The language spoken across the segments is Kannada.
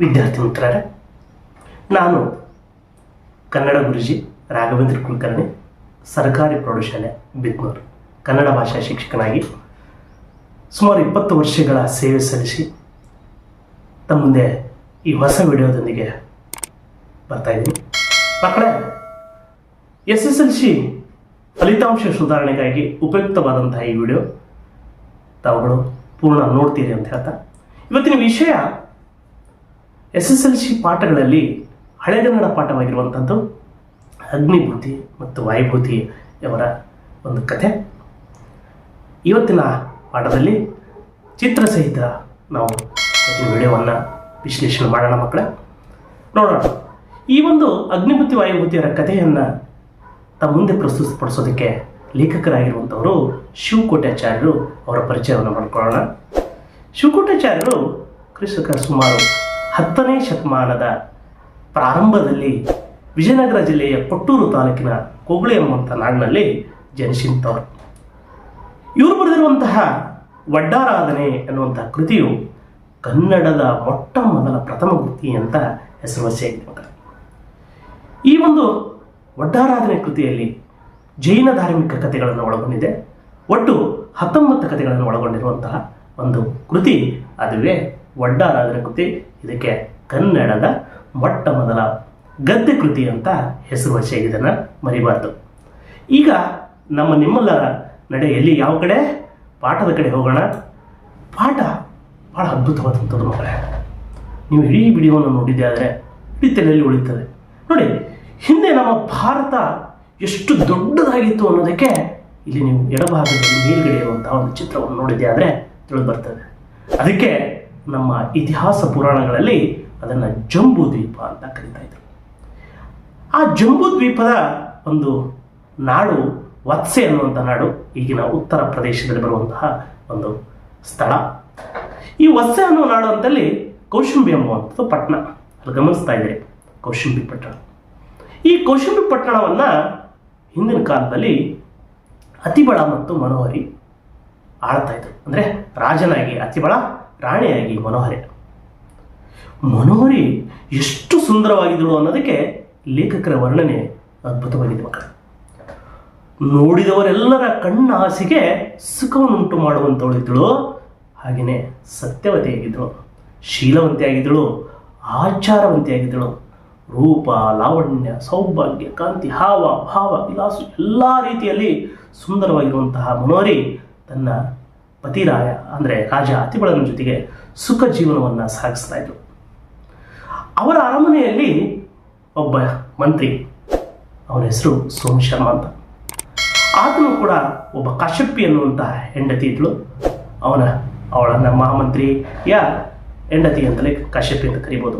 ವಿದ್ಯಾರ್ಥಿ ಮಿತ್ರರೇ, ನಾನು ಕನ್ನಡ ಗುರುಜಿ ರಾಘವೇಂದ್ರ ಕುಲಕರ್ಣಿ, ಸರ್ಕಾರಿ ಪ್ರೌಢಶಾಲೆ ಬಿದ್ನೂರು, ಕನ್ನಡ ಭಾಷಾ ಶಿಕ್ಷಕನಾಗಿ ಸುಮಾರು ಇಪ್ಪತ್ತು ವರ್ಷಗಳ ಸೇವೆ ಸಲ್ಲಿಸಿ ತಮ್ಮ ಮುಂದೆ ಈ ಹೊಸ ವಿಡಿಯೋದೊಂದಿಗೆ ಬರ್ತಾ ಇದ್ದೀನಿ. ಮಕ್ಕಳೇ ಎಸ್ ಎಸ್ ಎಲ್ ಸಿ ಫಲಿತಾಂಶ ಸುಧಾರಣೆಗಾಗಿ ಉಪಯುಕ್ತವಾದಂತಹ ಈ ವಿಡಿಯೋ, ತಾವುಗಳು ಪೂರ್ಣ ನೋಡ್ತೀರಿ ಅಂತ ಹೇಳ್ತಾ, ಇವತ್ತಿನ ವಿಷಯ ಎಸ್ ಎಸ್ ಎಲ್ ಸಿ ಪಾಠಗಳಲ್ಲಿ ಹಳೆಗನ್ನಡ ಪಾಠವಾಗಿರುವಂಥದ್ದು ಅಗ್ನಿಭೂತಿ ಮತ್ತು ವಾಯುಭೂತಿ ಅವರ ಒಂದು ಕಥೆ. ಇವತ್ತಿನ ಪಾಠದಲ್ಲಿ ಚಿತ್ರ ಸಹಿತ ನಾವು ಈ ವಿಡಿಯೋವನ್ನು ವಿಶ್ಲೇಷಣೆ ಮಾಡೋಣ ಮಕ್ಕಳ. ನೋಡೋಣ. ಈ ಒಂದು ಅಗ್ನಿಭೂತಿ ವಾಯುಭೂತಿಯರ ಕಥೆಯನ್ನು ತಮ್ಮ ಮುಂದೆ ಪ್ರಸ್ತುತಪಡಿಸೋದಕ್ಕೆ ಲೇಖಕರಾಗಿರುವಂಥವರು ಶಿವಕೋಟಾಚಾರ್ಯರು ಅವರ ಪರಿಚಯವನ್ನು ಮಾಡಿಕೊಳ್ಳೋಣ. ಶಿವಕೋಟಾಚಾರ್ಯರು ಕ್ರಿಸ್ತಕ ಸುಮಾರು ಹತ್ತನೇ ಶತಮಾನದ ಪ್ರಾರಂಭದಲ್ಲಿ ವಿಜಯನಗರ ಜಿಲ್ಲೆಯ ಕೊಟ್ಟೂರು ತಾಲೂಕಿನ ಕೊಬ್ಳಿ ಎಂಬಂಥ ನಾಡಿನಲ್ಲಿ ಜನಿಸಿಂತವರು ಇವರು ಬರೆದಿರುವಂತಹ ವಡ್ಡಾರಾಧನೆ ಎನ್ನುವಂತಹ ಕೃತಿಯು ಕನ್ನಡದ ಮೊಟ್ಟ ಮೊದಲ ಪ್ರಥಮ ಕೃತಿ ಅಂತ ಹೆಸರುವಾಸಿಯಾಗಿದೆ ಈ ಒಂದು ವಡ್ಡಾರಾಧನೆ ಕೃತಿಯಲ್ಲಿ ಜೈನ ಧಾರ್ಮಿಕ ಕಥೆಗಳನ್ನು ಒಳಗೊಂಡಿದೆ. ಒಟ್ಟು ಹತ್ತೊಂಬತ್ತು ಕಥೆಗಳನ್ನು ಒಳಗೊಂಡಿರುವಂತಹ ಒಂದು ಕೃತಿ ಅದುವೇ ವಡ್ಡಾರಾಧನೆ ಕೃತಿ ಇದಕ್ಕೆ ಕನ್ನಡದ ಮೊಟ್ಟ ಮೊದಲ ಗದ್ಯ ಕೃತಿ ಅಂತ ಹೆಸರುವಾಸಿಯಾಗಿದ್ದನ್ನು ಮರಿಬಾರ್ದು. ಈಗ ನಮ್ಮ ನಿಮ್ಮೆಲ್ಲರ ನಡೆ ಎಲ್ಲಿ? ಯಾವ ಕಡೆ? ಪಾಠದ ಕಡೆ ಹೋಗೋಣ. ಪಾಠ ಭಾಳ ಅದ್ಭುತವಾದಂಥದ್ದು ಮಕ್ಕಳೇ. ನೀವು ಇಡೀ ವಿಡಿಯೋವನ್ನು ನೋಡಿದ್ದೆ ಆದರೆ ಇಡೀ ತಲೆಯಲ್ಲಿ ಉಳಿತದೆ ನೋಡಿ, ಹಿಂದೆ ನಮ್ಮ ಭಾರತ ಎಷ್ಟು ದೊಡ್ಡದಾಗಿತ್ತು ಅನ್ನೋದಕ್ಕೆ ಇಲ್ಲಿ ನೀವು ಎಡಭಾಗದಲ್ಲಿ ಮೇಲ್ಗಡೆ ಇರುವಂತಹ ಒಂದು ಚಿತ್ರವನ್ನು ನೋಡಿದ್ದೆ ಆದರೆ ತಿಳಿದು ಬರ್ತದೆ. ಅದಕ್ಕೆ ನಮ್ಮ ಇತಿಹಾಸ ಪುರಾಣಗಳಲ್ಲಿ ಅದನ್ನು ಜಂಬೂ ದ್ವೀಪ ಅಂತ ಕರಿತಾ ಇದ್ರು. ಆ ಜಂಬೂ ದ್ವೀಪದ ಒಂದು ನಾಡು ವತ್ಸೆ ಅನ್ನುವಂಥ ನಾಡು, ಈಗಿನ ಉತ್ತರ ಪ್ರದೇಶದಲ್ಲಿ ಬರುವಂತಹ ಒಂದು ಸ್ಥಳ. ಈ ವತ್ಸೆ ಅನ್ನೋ ನಾಡು ಅಂತಲ್ಲಿ ಕೌಶಂಬಿ ಅನ್ನುವಂಥದ್ದು ಪಟ್ಟಣ. ಅಲ್ಲಿ ಗಮನಿಸ್ತಾ ಇದ್ರೆ, ಕೌಶಂಬಿ ಪಟ್ಟಣ. ಈ ಕೌಶಂಬಿ ಪಟ್ಟಣವನ್ನು ಹಿಂದಿನ ಕಾಲದಲ್ಲಿ ಅತಿಬಳ ಮತ್ತು ಮನೋಹರಿ ಆಳ್ತಾ ಇದ್ರು. ಅಂದರೆ ರಾಜನಾಗಿ ಅತಿಬಳ ರಾಣಿಯಾಗಿ ಮನೋಹರಿ. ಮನೋಹರಿ ಎಷ್ಟು ಸುಂದರವಾಗಿದ್ದಳು ಅನ್ನೋದಕ್ಕೆ ಲೇಖಕರ ವರ್ಣನೆ ಅದ್ಭುತವಾಗಿದೆ ಮಕ್ಕಳು. ನೋಡಿದವರೆಲ್ಲರ ಕಣ್ಣ ಹಾಸಿಗೆ ಸುಖವನ್ನುಂಟು ಮಾಡುವಂಥವಳಿದ್ದಳು ಹಾಗೆಯೇ ಸತ್ಯವತೆಯಾಗಿದ್ದಳು, ಶೀಲವಂತೆಯಾಗಿದ್ದಳು, ಆಚಾರವಂತೆಯಾಗಿದ್ದಳು. ರೂಪ, ಲಾವಣ್ಯ, ಸೌಭಾಗ್ಯ, ಕಾಂತಿ, ಹಾವ, ಭಾವ, ವಿಲಾಸ, ಎಲ್ಲ ರೀತಿಯಲ್ಲಿ ಸುಂದರವಾಗಿರುವಂತಹ ಮನೋಹರಿ ತನ್ನ ಪತಿರಾಯ, ಅಂದರೆ ರಾಜ ಅತಿಬಳನ ಜೊತೆಗೆ ಸುಖ ಜೀವನವನ್ನು ಸಾಗಿಸ್ತಾ ಇದ್ರು. ಅವರ ಅರಮನೆಯಲ್ಲಿ ಒಬ್ಬ ಮಂತ್ರಿ, ಅವನ ಹೆಸರು ಸೋಮ್ ಶರ್ಮಾ ಅಂತ. ಆತನು ಕೂಡ ಒಬ್ಬ ಕಾಶ್ಯಪಿ ಅನ್ನುವಂತಹ ಹೆಂಡತಿ ಇದ್ಳು ಅವನ ಅವಳನ್ನ ಯಾ ಹೆಂಡತಿ ಅಂತಲೇ ಕಾಶ್ಯಪಿ ಅಂತ ಕರಿಬೋದು.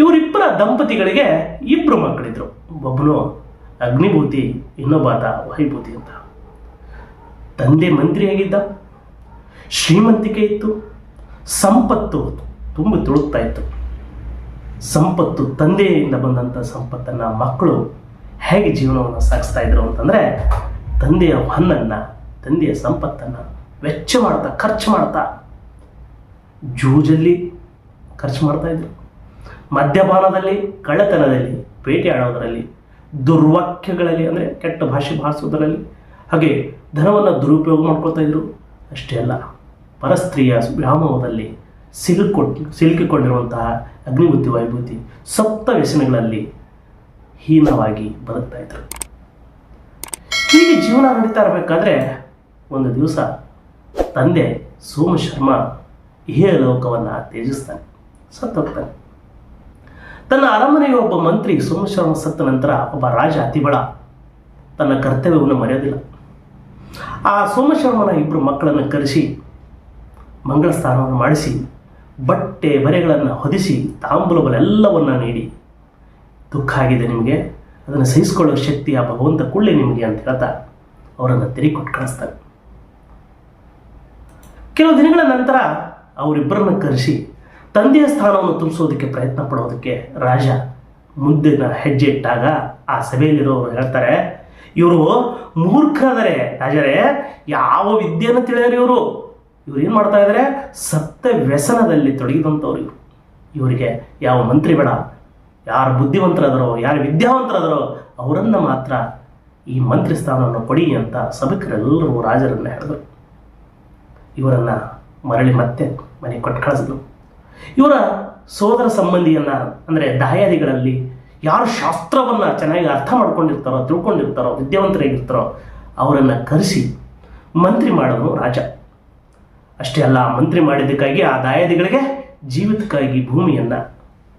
ಇವರಿಬ್ಬರ ದಂಪತಿಗಳಿಗೆ ಇಬ್ಬರು ಮಕ್ಕಳಿದ್ರು. ಒಬ್ಬನು ಅಗ್ನಿಭೂತಿ, ಇನ್ನೊಬ್ಬಾತ ವೈಭೂತಿ ಅಂತ. ತಂದೆ ಮಂತ್ರಿಯಾಗಿದ್ದ. ಶ್ರೀಮಂತಿಕೆ ಇತ್ತು, ಸಂಪತ್ತು ತುಂಬಿ ತುಳುಕ್ತಾ ಇತ್ತು. ಸಂಪತ್ತು ತಂದೆಯಿಂದ ಬಂದಂಥ ಸಂಪತ್ತನ್ನು ಮಕ್ಕಳು ಹೇಗೆ ಜೀವನವನ್ನು ಸಾಗಿಸ್ತಾ ಇದ್ರು ಅಂತಂದರೆ, ತಂದೆಯ ಹೊನ್ನನ್ನು, ತಂದೆಯ ಸಂಪತ್ತನ್ನು ವೆಚ್ಚ ಮಾಡ್ತಾ, ಖರ್ಚು ಮಾಡ್ತಾ ಜೂಜಲ್ಲಿ ಖರ್ಚು ಮಾಡ್ತಾ ಇದ್ರು. ಮದ್ಯಪಾನದಲ್ಲಿ, ಕಳ್ಳತನದಲ್ಲಿ ಬೇಟೆ ಆಡೋದರಲ್ಲಿ ದುರ್ವಾಕ್ಯಗಳಲ್ಲಿ ಅಂದರೆ ಕೆಟ್ಟ ಭಾಷೆ ಭಾಷಿಸೋದರಲ್ಲಿ ಹಾಗೆ ಧನವನ್ನು ದುರುಪಯೋಗ ಮಾಡ್ಕೊಳ್ತಾ ಇದ್ರು. ಅಷ್ಟೇ ಅಲ್ಲ. ಪರಸ್ತ್ರೀಯ ವ್ಯಾಮೋಹದಲ್ಲಿ ಸಿಲುಕೊಟ್ಟು ಸಿಲುಕಿಕೊಂಡಿರುವಂತಹ ಅಗ್ನಿಬುದ್ಧಿ ವಾಯುಭೂತಿ ಸಪ್ತ ವ್ಯಸನಗಳಲ್ಲಿ ಹೀನವಾಗಿ ಬದುಕ್ತಾ ಇದ್ರು. ಹೀಗೆ ಜೀವನ ನಡೀತಾ ಇರಬೇಕಾದ್ರೆ ಒಂದು ದಿವಸ ತಂದೆ ಸೋಮ ಶರ್ಮ ಇಹೇ ಲೋಕವನ್ನು ತ್ಯಜಿಸ್ತಾನೆ, ಸತ್ತೋಗ್ತಾನೆ. ತನ್ನ ಅರಮನೆಯ ಒಬ್ಬ ಮಂತ್ರಿ ಸೋಮ ಶರ್ಮ ಸತ್ತ ನಂತರ ಒಬ್ಬ ರಾಜ ಅತಿಬಳ ತನ್ನ ಕರ್ತವ್ಯವನ್ನು ಮರೆಯೋದಿಲ್ಲ. ಆ ಸೋಮಶರ್ಮನ ಇಬ್ಬರು ಮಕ್ಕಳನ್ನು ಕರೆಸಿ ಮಂಗಳ ಸ್ನಾನವನ್ನು ಮಾಡಿಸಿ, ಬಟ್ಟೆ ಬರೆಗಳನ್ನು ಹೊದಿಸಿ, ತಾಂಬೂಲಗಳೆಲ್ಲವನ್ನು ನೀಡಿ. ದುಃಖ ಆಗಿದೆ ನಿಮಗೆ? ಅದನ್ನು ಸಹಿಸಿಕೊಳ್ಳುವ ಶಕ್ತಿ ಆ ಭಗವಂತ ಕೊಳ್ಳಿ ನಿಮಗೆ ಅಂತ ಹೇಳ್ತಾ ಅವರನ್ನು ತಿರುಗಿ ಕೊಟ್ಟು ಕಳಿಸ್ತಾನೆ ಕೆಲವು ದಿನಗಳ ನಂತರ ಅವರಿಬ್ಬರನ್ನ ಕರೆಸಿ, ತಂದೆಯ ಸ್ಥಾನವನ್ನು ತುಂಬಿಸೋದಕ್ಕೆ ಪ್ರಯತ್ನ ಪಡೋದಕ್ಕೆ ರಾಜ ಮುಂದಿನ ಹೆಜ್ಜೆ ಇಟ್ಟಾಗ ಆ ಸಭೆಯಲ್ಲಿರೋರು ಹೇಳ್ತಾರೆ, ಇವರು ಮೂರ್ಖರಾದರೆ ರಾಜರೇ, ಯಾವ ವಿದ್ಯೆಯನ್ನು ತಿಳಿಯರು ಇವರು? ಇವ್ರು ಏನು ಮಾಡ್ತಾ ಇದ್ದಾರೆ ಸತ್ಯ ವ್ಯಸನದಲ್ಲಿ ತೊಡಗಿದಂಥವ್ರು ಇವರು. ಇವರಿಗೆ ಯಾವ ಮಂತ್ರಿ ಬೇಡ, ಯಾರು ಬುದ್ಧಿವಂತರಾದರೋ, ಯಾರು ವಿದ್ಯಾವಂತರಾದರೋ, ಅವರನ್ನು ಮಾತ್ರ ಈ ಮಂತ್ರಿ ಸ್ಥಾನವನ್ನು ಕೊಡಿ ಅಂತ ಸಭಿಕರೆಲ್ಲರೂ ರಾಜರನ್ನು ಹೇಳಿದರು. ಇವರನ್ನು ಮರಳಿ ಮತ್ತೆ ಮನೆ ಕೊಟ್ಟು ಕಳಿಸಿದ್ರು. ಇವರ ಸೋದರ ಸಂಬಂಧಿಯನ್ನ, ಅಂದರೆ ದಾಯಾದಿಗಳಲ್ಲಿ ಯಾರು ಶಾಸ್ತ್ರವನ್ನು ಚೆನ್ನಾಗಿ ಅರ್ಥ ಮಾಡ್ಕೊಂಡಿರ್ತಾರೋ, ತಿಳ್ಕೊಂಡಿರ್ತಾರೋ, ವಿದ್ಯಾವಂತರಾಗಿರ್ತಾರೋ, ಅವರನ್ನು ಕರೆಸಿ ಮಂತ್ರಿ ಮಾಡೋನು ರಾಜ. ಅಷ್ಟೇ ಅಲ್ಲ, ಮಂತ್ರಿ ಮಾಡಿದ್ದಕ್ಕಾಗಿ ಆ ದಾಯಾದಿಗಳಿಗೆ ಜೀವಿತಕ್ಕಾಗಿ ಭೂಮಿಯನ್ನು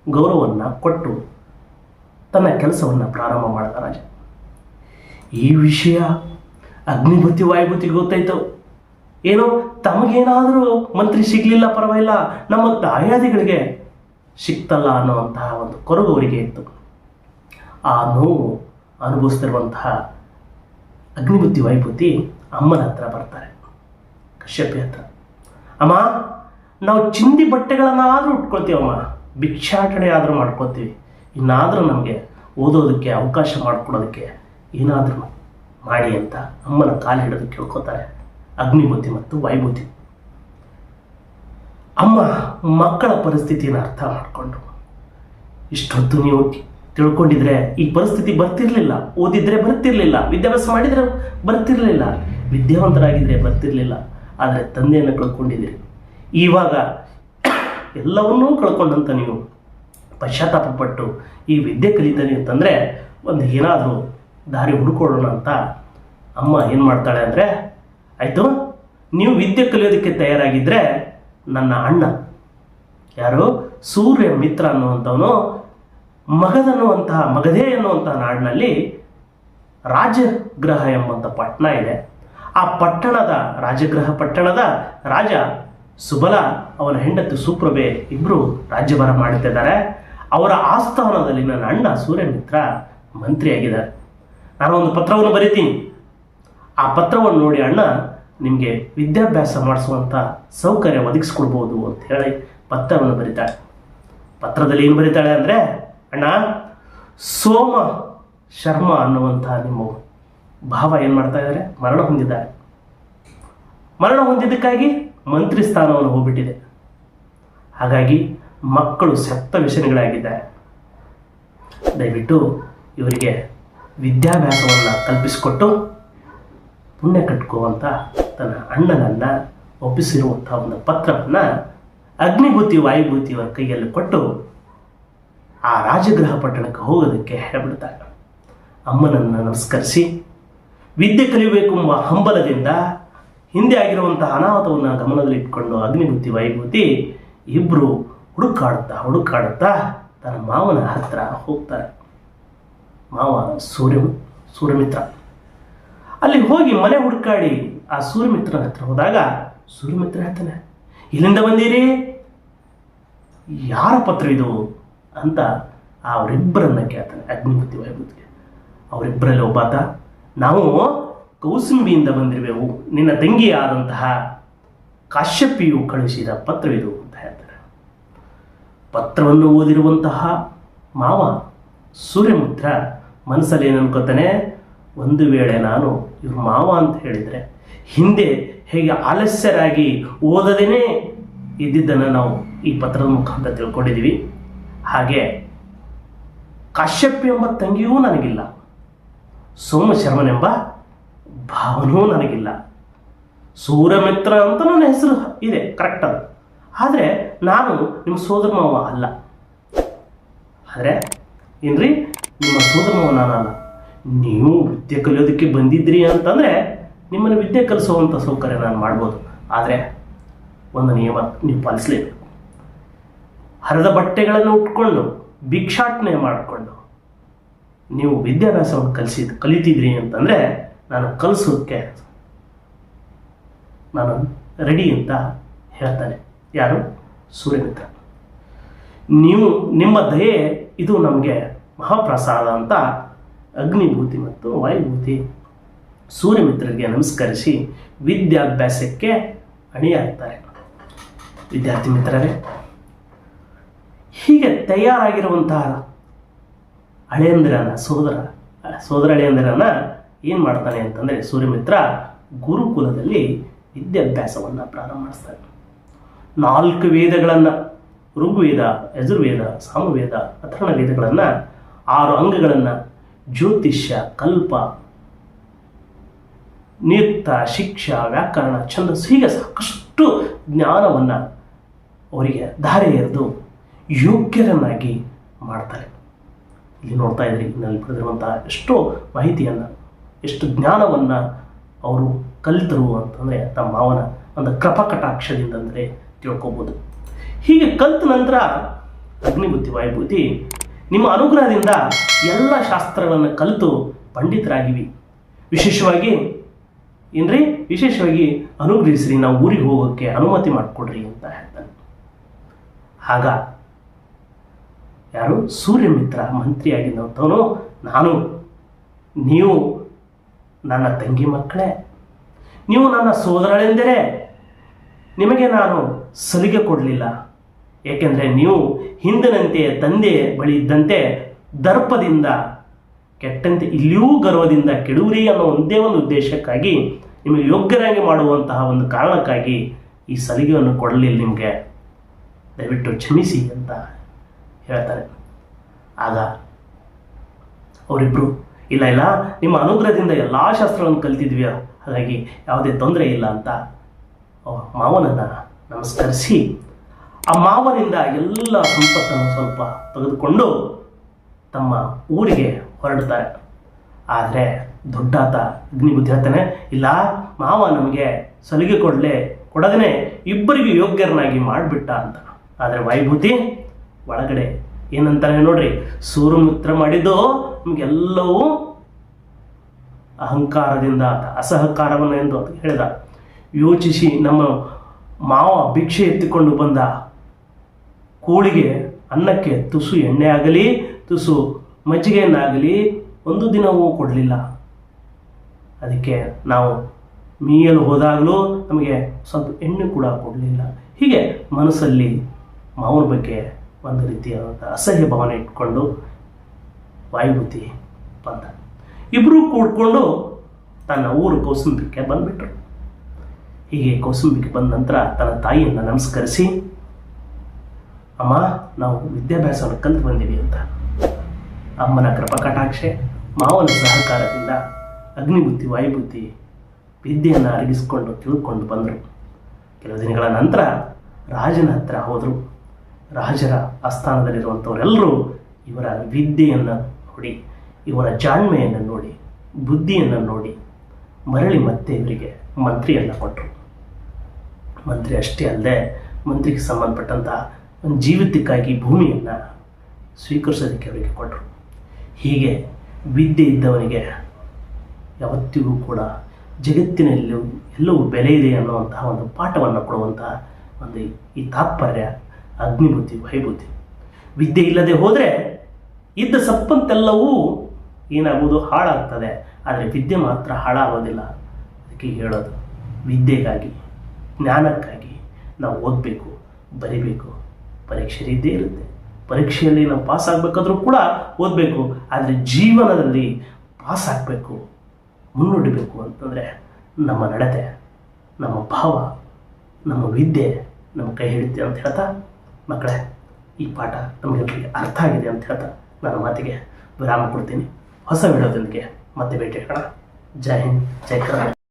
ಗೌರವವನ್ನು ಕೊಟ್ಟು ತನ್ನ ಕೆಲಸವನ್ನು ಪ್ರಾರಂಭ ಮಾಡಿದ ರಾಜ. ಈ ವಿಷಯ ಅಗ್ನಿಭೂತಿ ವಾಯುಭೂತಿ ಗೊತ್ತಾಯ್ತು. ಏನೋ ತಮಗೇನಾದರೂ ಮಂತ್ರಿ ಸಿಗಲಿಲ್ಲ ಪರವಾಗಿಲ್ಲ, ನಮ್ಮ ದಾಯಾದಿಗಳಿಗೆ ಸಿಕ್ತಲ್ಲ ಅನ್ನುವಂತಹ ಒಂದು ಕೊರಗು ಅವರಿಗೆ ಇತ್ತು. ಆ ನೋವು ಅನುಭವಿಸ್ತಿರುವಂತಹ ಅಗ್ನಿಬುದ್ಧಿ ವಾಯುಭೂತಿ ಅಮ್ಮನ ಹತ್ರ ಬರ್ತಾರೆ ಕಶ್ಯಪಿ ಹತ್ರ. ಅಮ್ಮ, ನಾವು ಚಿಂದಿ ಬಟ್ಟೆಗಳನ್ನಾದರೂ ಉಟ್ಕೊಳ್ತೀವಮ್ಮ. ಭಿಕ್ಷಾಟನೆ ಆದರೂ ಮಾಡ್ಕೊತೀವಿ ಇನ್ನಾದರೂ ನಮಗೆ ಓದೋದಕ್ಕೆ ಅವಕಾಶ ಮಾಡಿಕೊಡೋದಕ್ಕೆ ಏನಾದರೂ ಮಾಡಿ ಅಂತ ಅಮ್ಮನ ಕಾಲು ಹಿಡಿದು ಕೇಳ್ಕೊತಾರೆ ಅಗ್ನಿಬುದ್ಧಿ ಮತ್ತು ವಾಯುಬುದ್ಧಿ ಅಮ್ಮ ಮಕ್ಕಳ ಪರಿಸ್ಥಿತಿಯನ್ನು ಅರ್ಥ ಮಾಡಿಕೊಂಡು. ಇಷ್ಟೊತ್ತು ನೀವು ತಿಳ್ಕೊಂಡಿದ್ರೆ ಈ ಪರಿಸ್ಥಿತಿ ಬರ್ತಿರ್ಲಿಲ್ಲ. ಓದಿದ್ರೆ ಬರ್ತಿರ್ಲಿಲ್ಲ. ವಿದ್ಯಾಭ್ಯಾಸ ಮಾಡಿದ್ರೆ ಬರ್ತಿರ್ಲಿಲ್ಲ. ವಿದ್ಯಾವಂತರಾಗಿದ್ರೆ ಬರ್ತಿರ್ಲಿಲ್ಲ. ಆದರೆ ತಂದೆಯನ್ನು ಕಳ್ಕೊಂಡಿದ್ದೀರಿ. ಇವಾಗ ಎಲ್ಲವನ್ನೂ ಕಳ್ಕೊಂಡಂತ ನೀವು ಪಶ್ಚಾತ್ತಾಪ ಪಟ್ಟು ಈ ವಿದ್ಯೆ ಕಲಿತಾನೆ ಅಂತಂದರೆ ಒಂದು ಏನಾದರೂ ದಾರಿ ಹುಡ್ಕೊಳ್ಳೋಣ ಅಂತ ಅಮ್ಮ ಏನು ಮಾಡ್ತಾಳೆ ಅಂದರೆ, ಆಯಿತು, ನೀವು ವಿದ್ಯೆ ಕಲಿಯೋದಕ್ಕೆ ತಯಾರಾಗಿದ್ದರೆ ನನ್ನ ಅಣ್ಣ, ಯಾರು? ಸೂರ್ಯ ಮಿತ್ರ ಅನ್ನುವಂಥವನು ಮಗದನ್ನುವಂತಹ ಮಗಧೇ ಎನ್ನುವಂತಹ ನಾಡಿನಲ್ಲಿ ರಾಜಗ್ರಹ ಎಂಬಂಥ ಪಟ್ಟಣ ಇದೆ. ಆ ಪಟ್ಟಣದ ರಾಜಗೃಹ ಪಟ್ಟಣದ ರಾಜ ಸುಬಲ, ಅವನ ಹೆಂಡತಿ ಸುಪ್ರಭೆ ಇಬ್ಬರು ರಾಜ್ಯಭಾರ ಮಾಡುತ್ತಿದ್ದಾರೆ ಅವರ ಆಸ್ಥಾನದಲ್ಲಿ ನನ್ನ ಅಣ್ಣ ಸೂರ್ಯಮಿತ್ರ ಮಂತ್ರಿಯಾಗಿದ್ದಾರೆ. ನಾನು ಒಂದು ಪತ್ರವನ್ನು ಬರಿತೀನಿ. ಆ ಪತ್ರವನ್ನು ನೋಡಿ ಅಣ್ಣ, ನಿಮಗೆ ವಿದ್ಯಾಭ್ಯಾಸ ಮಾಡಿಸುವಂಥ ಸೌಕರ್ಯ ಒದಗಿಸ್ಕೊಡ್ಬೋದು ಅಂತ ಹೇಳಿ ಪತ್ರವನ್ನು ಬರೀತಾಳೆ. ಪತ್ರದಲ್ಲಿ ಏನು ಬರೀತಾಳೆ ಅಂದರೆ, ಅಣ್ಣ, ಸೋಮ ಶರ್ಮ ಅನ್ನುವಂಥ ನಿಮ್ಮ ಭಾವ ಏನು ಮಾಡ್ತಾ ಇದ್ದಾರೆ? ಮರಣ ಹೊಂದಿದ್ದಾರೆ. ಮರಣ ಹೊಂದಿದ್ದಕ್ಕಾಗಿ ಮಂತ್ರಿ ಸ್ಥಾನವನ್ನು ಹೋಗ್ಬಿಟ್ಟಿದೆ. ಹಾಗಾಗಿ ಮಕ್ಕಳು ಸತ್ತ ವ್ಯಸನಿಗಳಾಗಿದ್ದಾರೆ ದಯವಿಟ್ಟು ಇವರಿಗೆ ವಿದ್ಯಾಭ್ಯಾಸವನ್ನು ಕಲ್ಪಿಸಿಕೊಟ್ಟು ಪುಣ್ಯ ಕಟ್ಕೋವಂತ ತನ್ನ ಅಣ್ಣನನ್ನ ಒಪ್ಪಿಸಿರುವಂಥ ಒಂದು ಪತ್ರವನ್ನು ಅಗ್ನಿಭೂತಿ ವಾಯುಭೂತಿಯವರ ಕೈಯಲ್ಲಿ ಕೊಟ್ಟು ಆ ರಾಜಗೃಹ ಪಟ್ಟಣಕ್ಕೆ ಹೋಗೋದಕ್ಕೆ ಹೇಳ್ಬಿಡ್ತಾರೆ. ಅಮ್ಮನನ್ನು ನಮಸ್ಕರಿಸಿ ವಿದ್ಯೆ ಕಲಿಯಬೇಕು ಎಂಬ ಹಂಬಲದಿಂದ ಹಿಂದೆ ಆಗಿರುವಂತಹ ಅನಾಹುತವನ್ನು ಗಮನದಲ್ಲಿಟ್ಟುಕೊಂಡು ಅಗ್ನಿಭೂತಿ, ವಾಯುಭೂತಿ ಇಬ್ಬರು ಹುಡುಕಾಡುತ್ತಾ ಹುಡುಕಾಡುತ್ತಾ ತನ್ನ ಮಾವನ ಹತ್ರ ಹೋಗ್ತಾರೆ. ಮಾವ ಸೂರ್ಯ, ಸೂರ್ಯಮಿತ್ರ. ಅಲ್ಲಿ ಹೋಗಿ ಮನೆ ಹುಡುಕಾಡಿ ಆ ಸೂರ್ಯಮಿತ್ರನ ಹತ್ರ ಹೋದಾಗ, ಸೂರ್ಯಮಿತ್ರ ಹೇಳ್ತಾನೆ, ಇಲ್ಲಿಂದ ಬಂದೀರಿ? ಯಾರ ಪತ್ರ ಇದು? ಅಂತ ಅವರಿಬ್ಬರನ್ನ ಕೇಳ್ತಾನೆ, ಅಗ್ನಿಭೂತಿ ವೈಭೂತಿಗೆ ಅವರಿಬ್ಬರಲ್ಲಿ ಒಬ್ಬಾತ ನಾವು ಕೌಸುಂಬಿಯಿಂದ ಬಂದಿರುವೆವು. ನಿನ್ನ ತಂಗಿಯಾದಂತಹ ಕಾಶ್ಯಪಿಯು ಕಳುಹಿಸಿದ ಪತ್ರವಿದು ಅಂತ ಹೇಳ್ತಾರೆ. ಪತ್ರವನ್ನು ಓದಿರುವಂತಹ ಮಾವ ಸೂರ್ಯಮುದ್ರ ಮನಸ್ಸಲ್ಲಿ ಏನು ಅನ್ಕೋತಾನೆ ಒಂದು ವೇಳೆ ನಾನು ಇವ್ರ ಮಾವ ಅಂತ ಹೇಳಿದರೆ, ಹಿಂದೆ ಹೇಗೆ ಆಲಸ್ಯರಾಗಿ ಓದದೇನೆ ಇದ್ದಿದ್ದನ್ನು ನಾವು ಈ ಪತ್ರದ ಮುಖಾಂತರ ತಿಳ್ಕೊಂಡಿದ್ದೀವಿ. ಹಾಗೆ ಕಾಶ್ಯಪ್ ಎಂಬ ತಂಗಿಯೂ ನನಗಿಲ್ಲ. ಸೋಮಶರ್ಮನೆಂಬ ಭಾವನೂ ನನಗಿಲ್ಲ. ಸೂರ್ಯಮಿತ್ರ ಅಂತ ನನ್ನ ಹೆಸರು ಇದೆ ಕರೆಕ್ಟ್ ಅದು. ಆದರೆ ನಾನು ನಿಮ್ಮ ಸೋದರ ಮಾವ ಅಲ್ಲ. ಆದರೆ ಏನ್ರಿ, ನಿಮ್ಮ ಸೋದರ ಮಾವ ನಾನಲ್ಲ. ನೀವು ವಿದ್ಯೆ ಕಲಿಯೋದಕ್ಕೆ ಬಂದಿದ್ರಿ ಅಂತಂದರೆ ನಿಮ್ಮನ್ನು ವಿದ್ಯೆ ಕಲಿಸುವಂಥ ಸೌಕರ್ಯ ನಾನು ಮಾಡ್ಬೋದು. ಆದರೆ ಒಂದು ನಿಯಮ ನೀವು ಪಾಲಿಸಲೇಬೇಕು. ಹರಿದ ಬಟ್ಟೆಗಳನ್ನು ಉಟ್ಕೊಂಡು, ಭಿಕ್ಷಾಟನೆ ಮಾಡಿಕೊಂಡು ನೀವು ವಿದ್ಯಾಭ್ಯಾಸವನ್ನು ಕಲಿಸಿದ್ ಕಲಿತಿದ್ರಿ ಅಂತಂದರೆ ನಾನು ಕಲಿಸೋದಕ್ಕೆ ನಾನು ರೆಡಿ ಅಂತ ಹೇಳ್ತಾನೆ. ಯಾರು? ಸೂರ್ಯಮಿತ್ರ. ನೀವು ನಿಮ್ಮ ದಯೆ ಇದು ನಮಗೆ ಮಹಾಪ್ರಸಾದ ಅಂತ ಅಗ್ನಿಭೂತಿ ಮತ್ತು ವಾಯುಭೂತಿ ಸೂರ್ಯಮಿತ್ರರಿಗೆ ನಮಸ್ಕರಿಸಿ ವಿದ್ಯಾಭ್ಯಾಸಕ್ಕೆ ಅಣಿಯಾಗ್ತಾರೆ. ವಿದ್ಯಾರ್ಥಿ ಮಿತ್ರರೇ, ಹೀಗೆ ತಯಾರಾಗಿರುವಂತಹ ಹಳೆಯಂದಿರನ ಸೋದರ ಸೋದರ ಹಳೇಂದ್ರನ ಏನು ಮಾಡ್ತಾನೆ ಅಂತಂದರೆ ಸೂರ್ಯಮಿತ್ರ ಗುರುಕುಲದಲ್ಲಿ ವಿದ್ಯಾಭ್ಯಾಸವನ್ನು ಪ್ರಾರಂಭ ಮಾಡಿಸ್ತಾನೆ ನಾಲ್ಕು ವೇದಗಳನ್ನು, ಋಗ್ವೇದ, ಯಜುರ್ವೇದ, ಸಾಮವೇದ, ಅಥರ್ಣ ವೇದಗಳನ್ನು ಆರು ಅಂಗಗಳನ್ನು ಜ್ಯೋತಿಷ್ಯ, ಕಲ್ಪ ನಿಯುಕ್ತ ಶಿಕ್ಷಾ, ವ್ಯಾಕರಣ, ಛಂದಸ್ಸು ಹೀಗೆ ಸಾಕಷ್ಟು ಜ್ಞಾನವನ್ನು ಅವರಿಗೆ ಧಾರೆ ಎರೆದು ಯೋಗ್ಯರನ್ನಾಗಿ ಮಾಡ್ತಾರೆ. ಇಲ್ಲಿ ನೋಡ್ತಾ ಇದ್ರಿ ನಾವು ಪಡೆದಿರುವಂತಹ ಎಷ್ಟೋ ಮಾಹಿತಿಯನ್ನು, ಎಷ್ಟು ಜ್ಞಾನವನ್ನು ಅವರು ಕಲಿತರು ಅಂತಂದರೆ ತಮ್ಮ ಮಾವನ ಒಂದು ಕೃಪಕಟಾಕ್ಷದಿಂದ ಅಂದರೆ ತಿಳ್ಕೊಬೋದು. ಹೀಗೆ ಕಲ್ತ ನಂತರ ಅಗ್ನಿಬುದ್ಧಿ, ವಾಯುಬುದ್ಧಿ, ನಿಮ್ಮ ಅನುಗ್ರಹದಿಂದ ಎಲ್ಲ ಶಾಸ್ತ್ರಗಳನ್ನು ಕಲಿತು ಪಂಡಿತರಾಗಿವಿ. ವಿಶೇಷವಾಗಿ ಏನ್ರಿ? ವಿಶೇಷವಾಗಿ ಅನುಗ್ರಹಿಸ್ರಿ, ನಾವು ಊರಿಗೆ ಹೋಗೋಕ್ಕೆ ಅನುಮತಿ ಮಾಡಿಕೊಡ್ರಿ ಅಂತ ಹೇಳ್ತಾನೆ. ಆಗ ಯಾರು? ಸೂರ್ಯಮಿತ್ರ ಮಂತ್ರಿಯಾಗಿದ್ದಂಥವನು ನಾನು, ನೀವು ನನ್ನ ತಂಗಿ ಮಕ್ಕಳೇ. ನೀವು ನನ್ನ ಸೋದರಳೆಂದರೆ ನಿಮಗೆ ನಾನು ಸಲಿಗೆ ಕೊಡಲಿಲ್ಲ. ಏಕೆಂದರೆ ನೀವು ಹಿಂದಿನಂತೆ ತಂದೆ ಬಳಿ ಇದ್ದಂತೆ ದರ್ಪದಿಂದ ಕೆಟ್ಟಂತೆ ಇಲ್ಲಿಯೂ ಗರ್ವದಿಂದ ಕೆಡುವುರಿ ಅನ್ನೋ ಒಂದೇ ಒಂದು ಉದ್ದೇಶಕ್ಕಾಗಿ ನಿಮಗೆ ಯೋಗ್ಯರಾಗಿ ಮಾಡುವಂತಹ ಒಂದು ಕಾರಣಕ್ಕಾಗಿ ಈ ಸಲಿಗೆಯನ್ನು ಕೊಡಲಿಲ್ಲ ನಿಮಗೆ. ದಯವಿಟ್ಟು ಕ್ಷಮಿಸಿ ಅಂತ ಹೇಳ್ತಾರೆ. ಆಗ ಅವರಿಬ್ಬರು ಇಲ್ಲ ಇಲ್ಲ, ನಿಮ್ಮ ಅನುಗ್ರಹದಿಂದ ಎಲ್ಲ ಶಾಸ್ತ್ರಗಳನ್ನು ಕಲ್ತಿದ್ವಿ ಹಾಗಾಗಿ ಯಾವುದೇ ತೊಂದರೆ ಇಲ್ಲ ಅಂತ ಮಾವನನ್ನು ನಮಸ್ಕರಿಸಿ, ಆ ಮಾವನಿಂದ ಎಲ್ಲ ಸಂಪತ್ತನ್ನು ಸ್ವಲ್ಪ ತೆಗೆದುಕೊಂಡು ತಮ್ಮ ಊರಿಗೆ ಹೊರಡ್ತಾರೆ ಆದರೆ ದೊಡ್ಡಾತ ಅಗ್ನಿಬುದ್ಧಿ ಹೇಳ್ತಾನೆ, ಇಲ್ಲ, ಮಾವ ನಮಗೆ ಸಲಿಗೆ ಕೊಡಲೇ ಕೊಡದನೆ ಇಬ್ಬರಿಗೂ ಯೋಗ್ಯರನ್ನಾಗಿ ಮಾಡಿಬಿಟ್ಟ ಅಂತ. ಆದರೆ ವಾಯುಭೂತಿ ಒಳಗಡೆ. ಏನಂತಾರೆ ನೋಡ್ರಿ? ಸೂರ್ಯಮಿತ್ರ ಮಾಡಿದ್ದು ನಮಗೆಲ್ಲವೂ ಅಹಂಕಾರದಿಂದ ಅಸಹಕಾರವನ್ನು ಎಂದು ಹೇಳಿದ. ಯೋಚಿಸಿ ನಮ್ಮ ಮಾವ ಭಿಕ್ಷೆ ಎತ್ತಿಕೊಂಡು ಬಂದ ಕೂಳಿಗೆ ಅನ್ನಕ್ಕೆ ತುಸು ಎಣ್ಣೆ ಆಗಲಿ, ತುಸು ಮಜ್ಜಿಗೆಯನ್ನಾಗಲಿ ಒಂದು ದಿನವೂ ಕೊಡಲಿಲ್ಲ. ಅದಕ್ಕೆ ನಾವು ಮೀಯಲು ಹೋದಾಗಲೂ ನಮಗೆ ಸ್ವಲ್ಪ ಎಣ್ಣೆ ಕೂಡ ಕೊಡಲಿಲ್ಲ. ಹೀಗೆ ಮನಸ್ಸಲ್ಲಿ ಮಾವನ ಬಗ್ಗೆ ಒಂದು ರೀತಿಯಾದಂಥ ಅಸಹ್ಯ ಭಾವನೆ ಇಟ್ಕೊಂಡು ವಾಯುಭೂತಿ ಬಂದ. ಇಬ್ಬರೂ ಕೂಡ್ಕೊಂಡು ತನ್ನ ಊರು ಕೌಸುಂಬಿಕೆ ಬಂದ್ಬಿಟ್ರು. ಹೀಗೆ ಕೌಸುಂಬಿಕೆ ಬಂದ ನಂತರ ತನ್ನ ತಾಯಿಯನ್ನು ನಮಸ್ಕರಿಸಿ, ಅಮ್ಮ, ನಾವು ವಿದ್ಯಾಭ್ಯಾಸವನ್ನು ಕಲಿತು ಬಂದೀವಿ ಅಂತ. ಅಮ್ಮನ ಕೃಪಕಟಾಕ್ಷೆ ಮಾವನ ಸಹಕಾರದಿಂದ ಅಗ್ನಿಬುದ್ಧಿ ವಾಯುಬುದ್ಧಿ ವಿದ್ಯೆಯನ್ನು ಅರಗಿಸಿಕೊಂಡು ತಿಳ್ಕೊಂಡು ಬಂದರು. ಕೆಲವು ದಿನಗಳ ನಂತರ ರಾಜನ ಹತ್ರ ಹೋದರು. ರಾಜರ ಆಸ್ಥಾನದಲ್ಲಿರುವಂಥವರೆಲ್ಲರೂ ಇವರ ವಿದ್ಯೆಯನ್ನು ನೋಡಿ, ಇವರ ಜಾಣ್ಮೆಯನ್ನು ನೋಡಿ, ಬುದ್ಧಿಯನ್ನು ನೋಡಿ ಮರಳಿ ಮತ್ತೆ ಇವರಿಗೆ ಮಂತ್ರಿಯನ್ನು ಕೊಟ್ಟರು ಮಂತ್ರಿ ಅಷ್ಟೇ ಅಲ್ಲದೆ ಮಂತ್ರಿಗೆ ಸಂಬಂಧಪಟ್ಟಂತಹ ಒಂದು ಜೀವಿತಕ್ಕಾಗಿ ಭೂಮಿಯನ್ನು ಸ್ವೀಕರಿಸೋದಕ್ಕೆ ಅವರಿಗೆ ಕೊಟ್ಟರು ಹೀಗೆ ವಿದ್ಯೆ ಇದ್ದವನಿಗೆ ಯಾವತ್ತಿಗೂ ಕೂಡ ಜಗತ್ತಿನಲ್ಲೂ ಎಲ್ಲವೂ ಬೆಲೆ ಇದೆ ಅನ್ನುವಂತಹ ಒಂದು ಪಾಠವನ್ನು ಕೊಡುವಂತಹ ಒಂದು ಈ ತಾತ್ಪರ್ಯ ಅಗ್ನಿಬುದ್ಧಿ ವೈಬುದ್ಧಿ ವಿದ್ಯೆ ಇಲ್ಲದೆ ಹೋದರೆ ಇದ್ದ ಸಪ್ಪಂತೆಲ್ಲವೂ ಏನಾಗುವುದು? ಹಾಳಾಗ್ತದೆ. ಆದರೆ ವಿದ್ಯೆ ಮಾತ್ರ ಹಾಳಾಗೋದಿಲ್ಲ. ಅದಕ್ಕೆ ಹೇಳೋದು, ವಿದ್ಯೆಗಾಗಿ, ಜ್ಞಾನಕ್ಕಾಗಿ ನಾವು ಓದಬೇಕು, ಬರಿಬೇಕು. ಪರೀಕ್ಷೆ ಇದ್ದೇ ಇರುತ್ತೆ. ಪರೀಕ್ಷೆಯಲ್ಲಿ ನಾವು ಪಾಸ್ ಆಗಬೇಕಾದ್ರೂ ಕೂಡ ಓದಬೇಕು. ಆದರೆ ಜೀವನದಲ್ಲಿ ಪಾಸ್ ಆಗಬೇಕು ಮುನ್ನುಡಿಬೇಕು ಅಂತಂದರೆ ನಮ್ಮ ನಡತೆ, ನಮ್ಮ ಭಾವ, ನಮ್ಮ ವಿದ್ಯೆ, ನಮ್ಮ ಕೈ ಹಿಡಿತೆ ಅಂತ ಹೇಳ್ತಾ ಮಕ್ಕಳೇ, ಈ ಪಾಠ ನಮಗೆಲ್ಲರಿಗೆ ಅರ್ಥ ಆಗಿದೆ ಅಂತ ಹೇಳ್ತಾ ನನ್ನ ಮಾತಿಗೆ ವಿರಾಮ ಕೊಡ್ತೀನಿ. ಹೊಸ ವಿಡಿಯೋದೊಂದಿಗೆ ಮತ್ತೆ ಭೇಟಿ ಆಗೋಣ. ಜೈ ಹಿಂದ್, ಜೈ ಕರ್ನಾಟಕ.